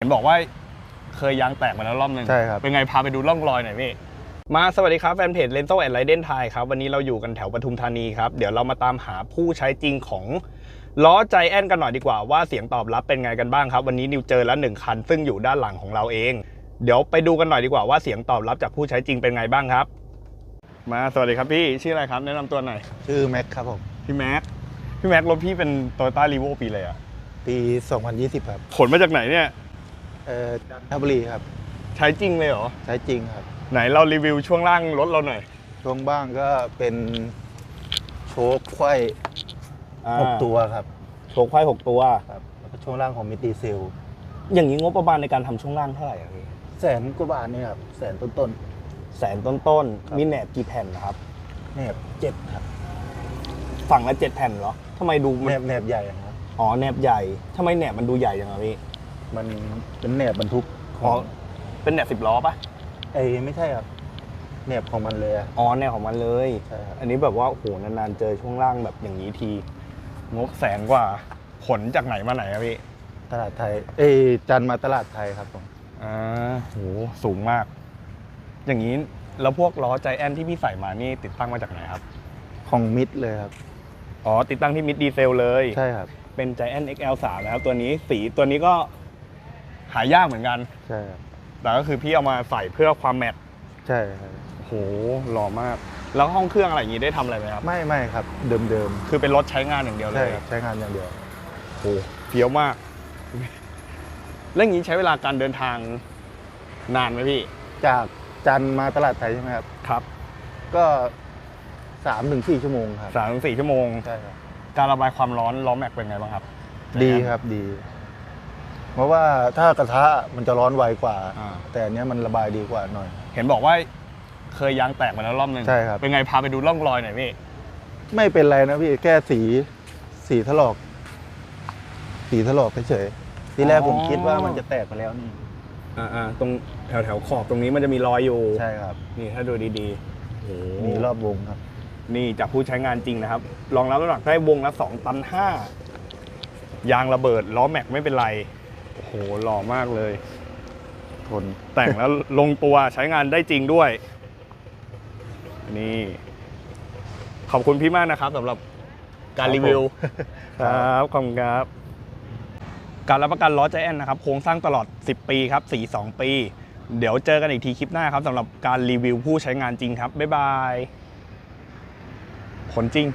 เห็นบอกว่าเคยยางแตกมาแล้วรอบหนึ่งใช่ครับ เป็นไงพาไปดูร่องรอยหน่อยพี่ มาสวัสดีครับแฟนเพจเลนโซแอนไลเดนไทยครับ วันนี้เราอยู่กันแถวปทุมธานีครับ เดี๋ยวเรามาตามหาผู้ใช้จริงของล้อใจแอนกันหน่อยดีกว่าว่าเสียงตอบรับเป็นไงกันบ้างครับ วันนี้นิวเจอแล้วหนึ่งคัน ซึ่งอยู่ด้านหลังของเราเอง เดี๋ยวไปดูกันหน่อยดีกว่าว่าเสียงตอบรับจากผู้ใช้จริงเป็นไงบ้างครับ มาสวัสดีครับพี่ชื่ออะไรครับแนะนำตัวหน่อยชื่อแม็กครับผมพี่แม็กพี่แม็กรถพี่เป็นโตโยต้ารีโวปีเลยอะปี 2020 ครับขนมาจากไหนเนี่ย เอ่อจันทบุรีครับ ใช้จริงเลยเหรอ ใช้จริงครับ ไหนเรารีวิวช่วงล่างรถเราหน่อยช่วงบ้างก็เป็นโชคไขว้หกตัวครับ โชกไข่หกตัวครับแล้วก็ช่วงล่างของมิตดีเซลอย่างนี้งบประมาณในการทำช่วงล่างเท่าไหร่อะพี่แสนกว่าบาทนี่ครับแสนต้นแสนต้นต้นๆครับมีแหนบกี่แผ่นนะครับๆแหนบเจ็ดครับ ฝั่งละเจ็ดแผ่นเหรอทำไมดูมัแหนนบแหนบใหญ่ครับอ๋อแหนบใหญ่ทำไมแหนบมันดูใหญ่จังอะพี่ มันเป็นแหนบบรรทุกขอ๋อองเป็นแหนบสิบล้อปะเอ้ยไม่ใช่ครับแหนบของมันเลยอะอ๋อแหนบของมันเลย ใช่ครับอันนี้แบบว่าโอ้โหนานๆเจอช่วงล่างแบบอย่างนี้ที งบแสนกว่าขนจากไหนมาไหนอะพี่ตลาดไทย เอ้ยจันมาตลาดไทยครับผมอ่าโหสูงมาก อย่างนี้แล้วพวกล้อใจแอนที่พี่ใส่มานี่ติดตั้งมาจากไหนครับของมิดเลยครับ อ๋อติดตั้งที่มิดดีเซลเลย ใช่ครับ เป็น Giant XL3 นะครับตัวนี้สีตัวนี้ก็ หายากเหมือนกัน ใช่ครับแต่ก็คือพี่เอามาใส่เพื่อความแมทใช่ครับโหหล่อมาก แล้วห้องเครื่องอะไรอย่างนี้ได้ทำอะไรไหมครับ ไม่ไม่ครับเดิมเดิมคือเป็นรถใช้งานอย่างเดียวๆเลใช่ยครับใช้งานอย่างเดียว โหเฟี้ยวมาก แล้วอย่างนี้ใช้เวลาการเดินทางนานไหมพี่จากจันทร์มาตลาดไทยใช่ไหมครับ ครับก็สามถึงสี่ชั่วโมงครับสามถึงสี่ชั่วโมง ใช่ครับ การระบายความร้อนล้อแม็กเป็นไงบ้างครับดีครับดี เพราะว่าถ้ากระทะมันจะร้อนไวกว่า อ่า แต่อันเนี้ยมันระบายดีกว่าหน่อย เห็นบอกว่าเคยยางแตกมาแล้วรอบหนึ่งใช่ครับ เป็นไงพาไปดูร่องรอยหน่อยพี่ ไม่เป็นไรนะพี่แค่สีสีถลอก สีถลอกเฉยๆทีแรกผมคิดว่ามันจะแตกไปแล้วนี่อ่าๆตรงแถวแถวๆขอบตรงนี้มันจะมีรอยอยู่ใช่ครับนี่ถ้าดูดีๆโอ้โหมีรอบวงครับ นี่จากผู้ใช้งานจริงนะครับรองรับน้ำหนักได้วงละ2ตัน5ยางระเบิดล้อแม็กไม่เป็นไร โอ้โหหล่อมากเลย ทนแต่งแล้วลงตัวใช้งานได้จริงด้วย นี่ ขอบคุณพี่มากนะครับสำหรับการรีวิว ครับ ขอบคุณครับ การรับประกันล้อใจแอนนะครับ โครงสร้างตลอด 10 ปีครับ 42 ปี เดี๋ยวเจอกันอีกทีคลิปหน้าครับสำหรับการรีวิวผู้ใช้งานจริงครับ บ๊ายบาย ผลจริง